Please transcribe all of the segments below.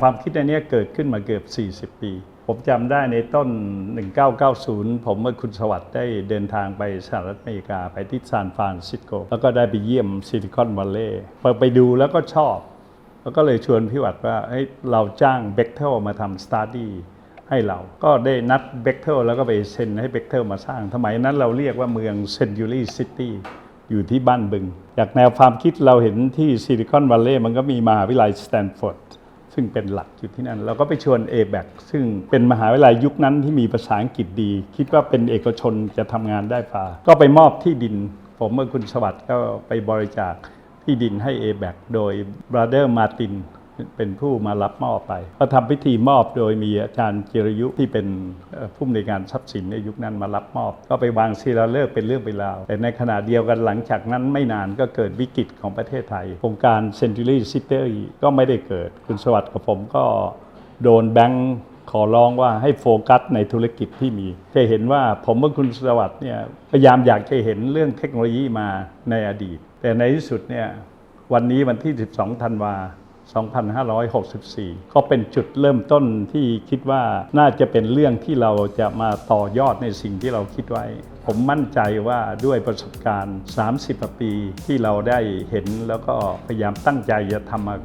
ความคิดอันนี้เกิดขึ้นมาเกือบ 40 ปี ผมจำได้ในต้น 1990 ผมกับคุณสวัสด์ได้เดินทางไปสหรัฐอเมริกาไปที่ซานฟรานซิสโก แล้วก็ได้ไปเยี่ยมซิลิคอนวัลเลย์พอไปดูแล้วก็ชอบ แล้วก็เลยชวนพี่วัดว่าเฮ้ยเราจ้างเบ c เทลมาทำสตาร์ดี้ให้เรา ก็ได้นัดเบ c เทลแล้วก็ไปเซ็นให้เบ c เทลมาสร้างสมัยนั้นเราเรียกว่าเมืองเซนจูรี่ซิตี้อยู่ที่บ้านบึง จากแนวความคิดเราเห็นที่ซิลิคอนวัลเลย์มันก็มีมหาวิทยาลัยสแตนฟอร์ด ซึ่งเป็นหลักอยู่ที่นั่น เราก็ไปชวน a b a c ซึ่งเป็นมหาวิทยาลัยยุคนั้นที่มีภาษาอังกฤษดี คิดว่าเป็นเอกชนจะทำงานได้ฟ้าก็ไปมอบที่ดิน ผมเมื่อคุณสวัสดิ์ก็ไปบริจาคที่ดินให้ a b a c โดย brother Martin เป็นผู้มารับมอบไปก็ทำพิธีมอบโดยมีอาจารย์จิรยุที่เป็นผู้อำนวยการทรัพย์สินในยุคนั้นมารับมอบ ก็ไปวางศิลาฤกษ์เป็นเรื่องเป็นราว แต่ในขณะเดียวกันหลังจากนั้นไม่นานก็เกิดวิกฤตของประเทศไทยโครงการ Century City ก็ไม่ได้เกิด คุณสวัสดิ์กับผมก็โดนแบงค์ขอร้องว่าให้โฟกัสในธุรกิจที่มี จะเห็นว่าผมกับคุณสวัสดิ์เนี่ยพยายามอยากจะเห็นเรื่องเทคโนโลยีมาในอดีต แต่ในที่สุดเนี่ยวันนี้วันที่ 12 ธันวา 2564 ก็เป็นจุดเริ่มต้นที่คิดว่าน่าจะเป็นเรื่องที่เราจะมาต่อยอดในสิ่งที่เราคิดไว้ ผมมั่นใจว่าด้วยประสบการณ์ 30 ปีที่เราได้เห็นแล้วก็พยายามตั้งใจจะทำมา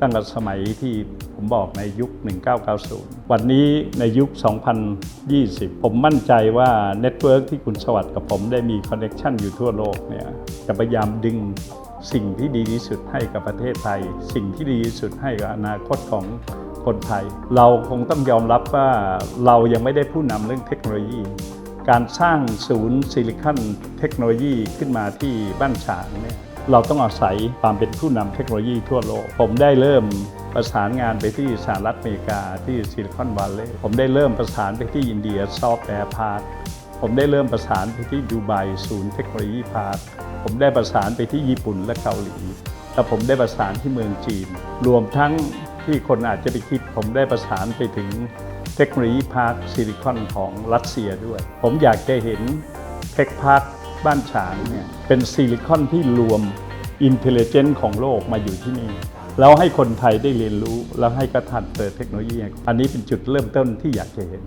ตั้งแต่สมัยที่ผมบอกในยุค 1990 วันนี้ในยุค 2020 ผมมั่นใจว่าเน็ตเวิร์กที่คุณสวัสดิ์กับผมได้มีคอนเน็ชันอยู่ทั่วโลกเนี่ยจะพยายามดึงสิ่งที่ดีที่สุดให้กับประเทศไทย สิ่งที่ดีที่สุดให้กับอนาคตของคนไทย เราคงต้องยอมรับว่าเรายังไม่ได้ผู้นำเรื่องเทคโนโลยี การสร้างศูนย์ซิลิคอนเทคโนโลยีขึ้นมาที่บ้านฉางเนี่ย เราต้องอาศัยความเป็นผู้นำเทคโนโลยีทั่วโลก ผมได้เริ่มประสานงานไปที่สหรัฐอเมริกาที่ซิลิคอนวัลเลย์ผมได้เริ่มประสานไปที่อินเดียซอฟต์แวร์พาร์คผมได้เริ่มประสานไปที่ดูไบศูนย์เทคโนโลยีพาร์คผมได้ประสานไปที่ญี่ปุ่นและเกาหลีและผมได้ประสานที่เมืองจีน รวมทั้งที่คนอาจจะไปคิด ผมได้ประสานไปถึงเทคโนโลยีพาร์คซิลิคอนของรัสเซียด้วย ผมอยากจะเห็นเทคพาร์ค บ้านฉางเนี่ยเป็นซิลิคอนที่รวมอินเทลเจนต์ของโลกมาอยู่ที่นี่ แล้วให้คนไทยได้เรียนรู้ แล้วให้กระทันเติดเทคโนโลยี อันนี้เป็นจุดเริ่มต้นที่อยากจะเห็น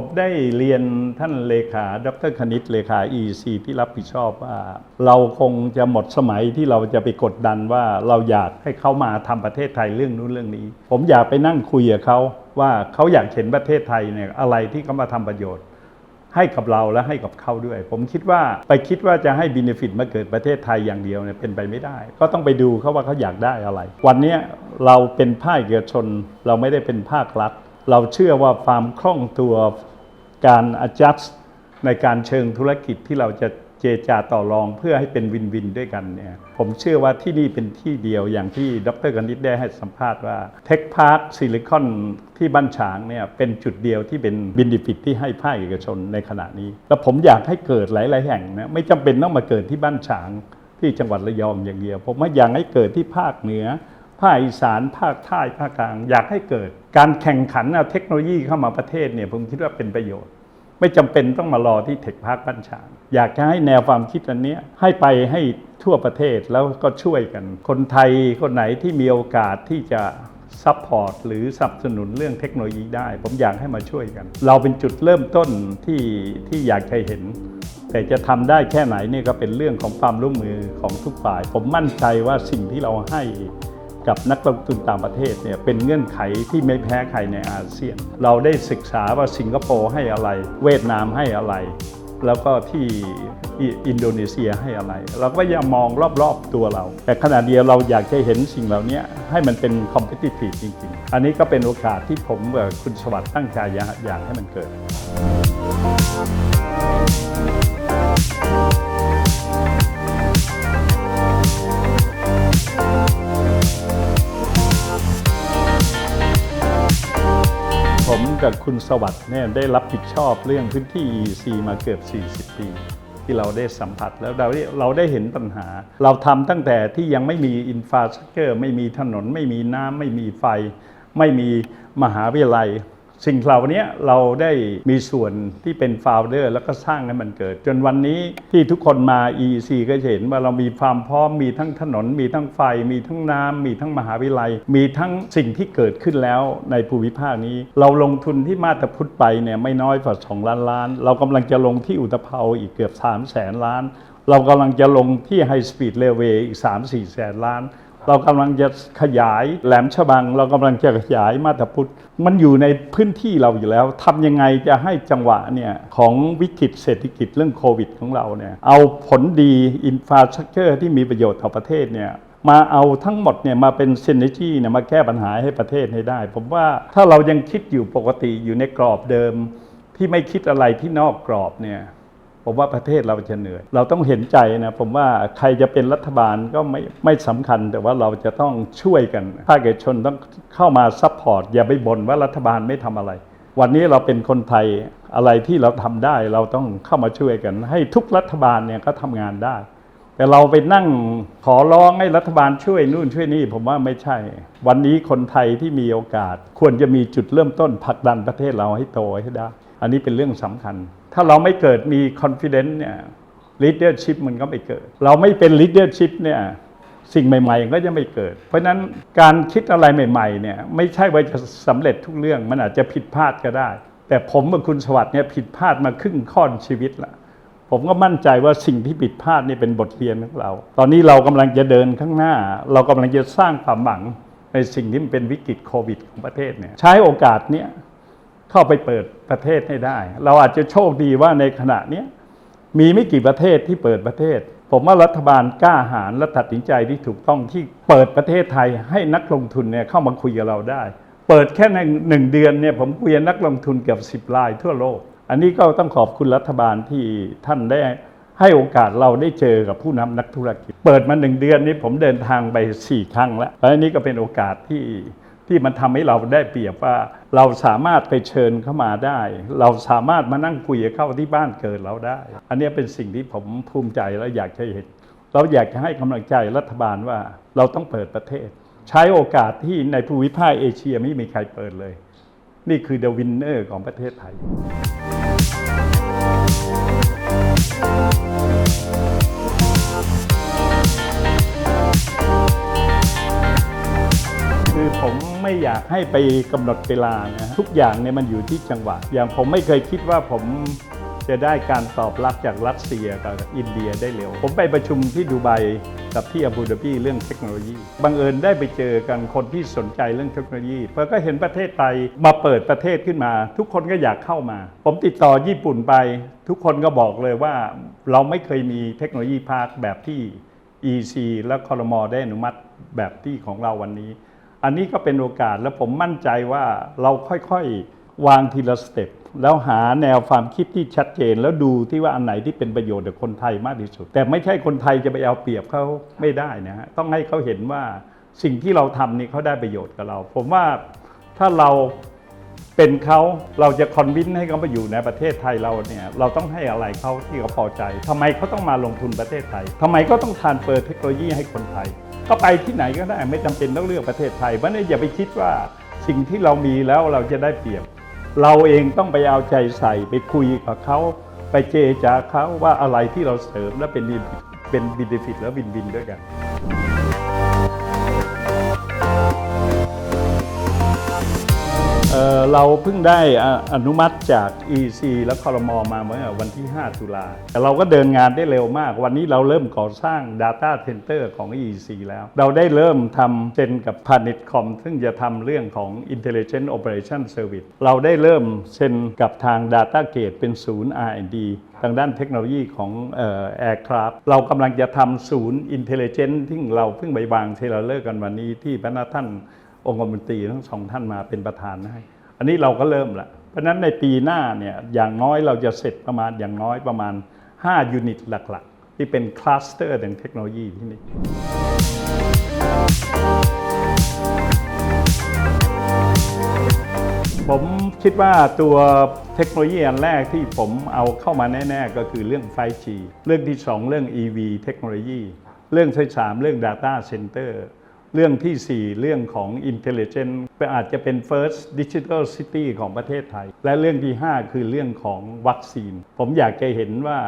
ผมได้เรียนท่านเลขา ดรคณิตเลขา EC ที่รับผิดชอบว่าเราคงจะหมดสมัยที่เราจะไปกดดันว่าเราอยากให้เขามาทำประเทศไทยเรื่องนู้นเรื่องนี้ ผมอยากไปนั่งคุยกับเขาว่าเขาอยากเห็นประเทศไทยเนี่ยอะไรที่เขามาทำประโยชน์ ให้กับเราและให้กับเขาด้วย ผมคิดว่าไปคิดว่าจะให้บินฟิตมาเกิดประเทศไทยอย่างเดียวเนี่ยเป็นไปไม่ได้ ก็ต้องไปดูเขาว่าเขาอยากได้อะไร วันนี้เราเป็นภาคเอกชน เราไม่ได้เป็นภาครัฐ เราเชื่อว่าความคล่องตัวการ adjust ในการเชิงธุรกิจที่เราจะเจจาต่อรองเพื่อให้เป็นวินวินด้วยกันเนี่ยผมเชื่อว่าที่นี่เป็นที่เดียวอย่างที่ดรกนิตได้ให้สัมภาษณ์ว่าเทคพาร์คซิลิคอนที่บ้านฉางเนี่ยเป็นจุดเดียวที่เป็นบินดิฟิตที่ให้ภาคเอกชนในขณะนี้ แล้วผมอยากให้เกิดหลาย ๆ แห่งนะไม่จำเป็นต้องมาเกิดที่บ้านฉางที่จังหวัดระยองอย่างเดียว ผมว่าอยากให้เกิดที่ภาคเหนือ ภาคอีสานภาคใต้ภาคกลาง อยากให้เกิด การแข่งขันเอาเทคโนโลยีเข้ามาประเทศเนี่ยผมคิดว่าเป็นประโยชน์ ไม่จำเป็นต้องมารอที่เทคพาร์คบ้านฉางอยากจะให้แนวความคิดอันนี้ให้ไปให้ทั่วประเทศแล้วก็ช่วยกัน คนไทยคนไหนที่มีโอกาสที่จะซัพพอร์ตหรือสนับสนุนเรื่องเทคโนโลยีได้ ผมอยากให้มาช่วยกัน เราเป็นจุดเริ่มต้นที่ที่อยากจะเห็น แต่จะทำได้แค่ไหนนี่ก็เป็นเรื่องของความร่วมมือของทุกฝ่าย ผมมั่นใจว่าสิ่งที่เราให้ กับนักลงทุนต่างประเทศเนี่ยเป็นเงื่อนไขที่ไม่แพ้ใครในอาเซียน เราได้ศึกษาว่าสิงคโปร์ให้อะไร เวียดนามให้อะไร แล้วก็ที่อินโดนีเซียให้อะไร เราก็ยังมองรอบๆตัวเรา แต่ขณะเดียวเราอยากจะเห็นสิ่งเหล่านี้ให้มันเป็น competitive จริงๆ อันนี้ก็เป็นโอกาสที่ผมกับคุณสวัสดิ์ตั้งใจอยากให้มันเกิด กับคุณสวัสด์เนี่ยได้รับผิดชอบเรื่องพื้นที่ EC มาเกือบ 40 ปี ที่เราได้สัมผัสแล้วเราได้เราได้เห็นปัญหา เราทำตั้งแต่ที่ยังไม่มีอินฟราสตรักเจอร์ไม่มีถนน ไม่มีน้ำไม่มีไฟ ไม่มีมหาวิทยาลัย สิ่งเหล่านี้เราได้มีส่วนที่เป็นโฟลเดอร์แล้วก็สร้างให้มันเกิด จนวันนี้ที่ทุกคนมา EEC ก็เห็นว่าเรามีความพร้อมมีทั้งถนน มีทั้งไฟ มีทั้งน้ำมีทั้งมหาวิทยาลัย มีทั้งสิ่งที่เกิดขึ้นแล้วในภูมิภาคนี้ เราลงทุนที่มาตรพุทธไปเนี่ยไม่น้อยกว่า2ล้านล้าน เรากำลังจะลงที่อุตภเปาอีกเกือบ3แสนล้าน เรากำลังจะลงที่ไฮสปีดเรลเวย์อีก 3-4 แสนล้าน เรากำลังจะขยายแหลมฉบัง เรากำลังจะขยายมาตรพุทธมันอยู่ในพื้นที่เราอยู่แล้วทำยังไงจะให้จังหวะเนี่ยของวิกฤตเศรษฐกิจเรื่องโควิดของเราเนี่ยเอาผลดีอินฟาสตรักเจอร์ที่มีประโยชน์ต่อประเทศเนี่ยมาเอาทั้งหมดเนี่ยมาเป็นซินเนจีเนี่ยมาแก้ปัญหาให้ประเทศให้ได้ ผมว่าถ้าเรายังคิดอยู่ปกติอยู่ในกรอบเดิม ที่ไม่คิดอะไรที่นอกกรอบเนี่ย ผมว่าประเทศเราจะเหนื่อย เราต้องเห็นใจนะผมว่าใครจะเป็นรัฐบาลก็ไม่ไม่สำคัญ แต่ว่าเราจะต้องช่วยกันภาคเอกชนต้องเข้ามาซัพพอร์ตอย่าไปบ่นว่ารัฐบาลไม่ทำอะไร วันนี้เราเป็นคนไทยอะไรที่เราทำได้เราต้องเข้ามาช่วยกัน ให้ทุกรัฐบาลเนี่ยก็ทำงานได้แต่เราไปนั่งขอร้องให้รัฐบาลช่วยนู่นช่วยนี่ผมว่าไม่ใช่ วันนี้คนไทยที่มีโอกาส ควรจะมีจุดเริ่มต้นผลักดันประเทศเราให้โตให้ได้ อันนี้เป็นเรื่องสำคัญ ถ้าเราไม่เกิดมี confidence เนี่ย leadership มันก็ไม่เกิด เราไม่เป็น leadership เนี่ยสิ่งใหม่ ๆ ก็จะไม่เกิด เพราะฉะนั้นการคิดอะไรใหม่ๆเนี่ยไม่ใช่ว่าจะสำเร็จทุกเรื่องมันอาจจะผิดพลาดก็ได้ แต่ผมกับคุณสวัสดิ์เนี่ยผิดพลาดมาครึ่งค่อนชีวิตละผมก็มั่นใจว่าสิ่งที่ผิดพลาดนี่เป็นบทเรียนของเรา ตอนนี้เรากำลังจะเดินข้างหน้า เรากำลังจะสร้างความหวังในสิ่งที่มันเป็นวิกฤตโควิดของประเทศเนี่ยใช้โอกาสเนี้ย เข้าไปเปิดประเทศให้ได้ เราอาจจะโชคดีว่าในขณะนี้มีไม่กี่ประเทศที่เปิดประเทศ ผมว่ารัฐบาลกล้าหาญและตัดสินใจที่ถูกต้องที่เปิดประเทศไทยให้นักลงทุนเนี่ยเข้ามาคุยกับเราได้ เปิดแค่ในหนึ่งเดือนเนี่ยผมคุยนักลงทุนเกือบสิบรายทั่วโลก อันนี้ก็ต้องขอบคุณรัฐบาลที่ท่านได้ให้โอกาสเราได้เจอกับผู้นำนักธุรกิจ เปิดมาหนึ่งเดือนนี้ผมเดินทางไปสี่ครั้งแล้วและอันนี้ก็เป็นโอกาสที่ ที่มันทำให้เราได้เปรียบว่า เราสามารถไปเชิญเข้ามาได้ เราสามารถมานั่งคุยเข้าที่บ้านเกิดเราได้ อันนี้เป็นสิ่งที่ผมภูมิใจและอยากจะเห็น เราอยากจะให้กำลังใจรัฐบาลว่าเราต้องเปิดประเทศ ใช้โอกาสที่ในภูมิภาคเอเชียไม่มีใครเปิดเลย นี่คือ the winner ของประเทศไทย ไม่อยากให้ไปกำหนดเวลานะทุกอย่างเนี่ยมันอยู่ที่จังหวะ อย่างผมไม่เคยคิดว่าผมจะได้การตอบรับจากรัสเซียกับอินเดียได้เร็ว ผมไปประชุมที่ดูไบกับที่อาบูดาบีเรื่องเทคโนโลยี บังเอิญได้ไปเจอกันคนที่สนใจเรื่องเทคโนโลยีเพอก็เห็นประเทศไทยมาเปิดประเทศขึ้นมา ทุกคนก็อยากเข้ามา ผมติดต่อญี่ปุ่นไป ทุกคนก็บอกเลยว่าเราไม่เคยมีเทคโนโลยีพาร์คแบบที่ EC และคอรมอได้อนุมัติแบบที่ของเราวันนี้ อันนี้ก็เป็นโอกาสและผมมั่นใจว่าเราค่อยๆ วางทีละสเต็ปแล้วหาแนวความคิดที่ชัดเจน แล้วดูที่ว่าอันไหนที่เป็นประโยชน์กับคนไทยมากที่สุด แต่ไม่ใช่คนไทยจะไปเอาเปรียบเขาไม่ได้นะฮะต้องให้เขาเห็นว่าสิ่งที่เราทำนี่เขาได้ประโยชน์กับเรา ผมว่าถ้าเราเป็นเขาเราจะคอนวินให้เขามาอยู่ในประเทศไทยเราเนี่ยเราต้องให้อะไรเขาที่เขาพอใจทำไมเขาต้องมาลงทุนประเทศไทยทำไมก็ต้องทานเปิดเทคโนโลยีให้คนไทย ก็ไปที่ไหนก็ได้ไม่จำเป็นต้องเลือกประเทศไทยเพราะนั้นอย่าไปคิดว่าสิ่งที่เรามีแล้วเราจะได้เปรียบ เราเองต้องไปเอาใจใส่ไปคุยกับเขาไปเจรจาเขาว่าอะไรที่เราเสริมและเป็นเป็นบินฟิตและวินวินด้วยกัน เราเพิ่งได้อนุมัติจาก EC และคอรมอมาเมื่อวันที่ 5 ตุลาแต่เราก็เดินงานได้เร็วมาก วันนี้เราเริ่มก่อสร้าง Data Center ของ EC แล้ว เราได้เริ่มทำเซ็นกับ p a n i t c o m ซึ่งจะทำเรื่องของ Intelligent Operation Service เราได้เริ่มเซ็นกับทาง Data Gate เป็นศูนย์ R&D ทางด้านเทคโนโลยีของเอ่อ Aircraft เรากำลังจะทำศูนย์ Intelligent ที่เราเพิ่งไปวางเทเลเลอร์กันวันนี้ที่พระนาท่าน องค์กรมนตรีทั้งสองท่านมาเป็นประธานให้อันนี้เราก็เริ่มละเพราะฉะนั้นในปีหน้าเนี่ยอย่างน้อยเราจะเสร็จประมาณอย่างน้อยประมาณ 5 ยูนิตหลักๆ ที่เป็นคลัสเตอร์ทางเทคโนโลยีที่นี่ผมคิดว่าตัวเทคโนโลยีอันแรกที่ผมเอาเข้ามาแน่ ๆ ก็คือเรื่อง 5G เรื่องที่ 2 เรื่อง EV เทคโนโลยี เรื่องที่3เรื่อง Data Center เรื่องทีสี่ 4 เรื่องของ intelligent อาจจะเป็น first digital city ของประเทศไทย และเรื่องที่ 5 คือเรื่องของวัคซีน ผมอยากจะเห็นว่า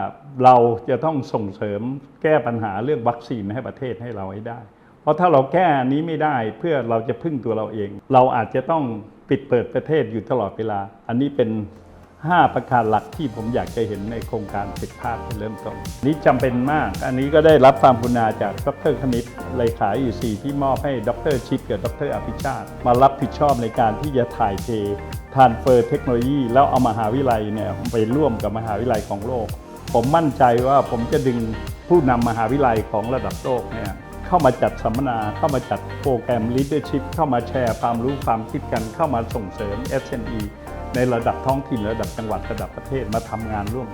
เราจะต้องส่งเสริมแก้ปัญหาเรื่องวัคซีนให้ประเทศให้เราให้ได้ เพราะถ้าเราแก้อันนี้ไม่ได้เพื่อเราจะพึ่งตัวเราเอง เราอาจจะต้องปิดเปิดประเทศอยู่ตลอดเวลา อันนี้เป็น 5 ประการหลักที่ผมอยากจะเห็นในโครงการสิทธิภาพเป็นเริ่มต้นนี้จำเป็นมาก อันนี้ก็ได้รับความกรุณาจากดรคณิตเลขาอีซีที่มอบให้ดรชิดกับดรอภิชาติ มารับผิดชอบในการที่จะถ่ายเททานเฟอร์เทคโนโลยี แล้วเอามหาวิทยาลัยเนี่ยไปร่วมกับมหาวิทยาลัยของโลก ผมมั่นใจว่าผมจะดึงผู้นำมหาวิทยาลัยของระดับโลกเนี่ยเข้ามาจัดสัมมนา เข้ามาจัดโปรแกรม leadership เข้ามาแชร์ความรู้ความคิดกัน เข้ามาส่งเสริม SME ในระดับท้องถิ่นระดับจังหวัดระดับประเทศมาทำงานร่วม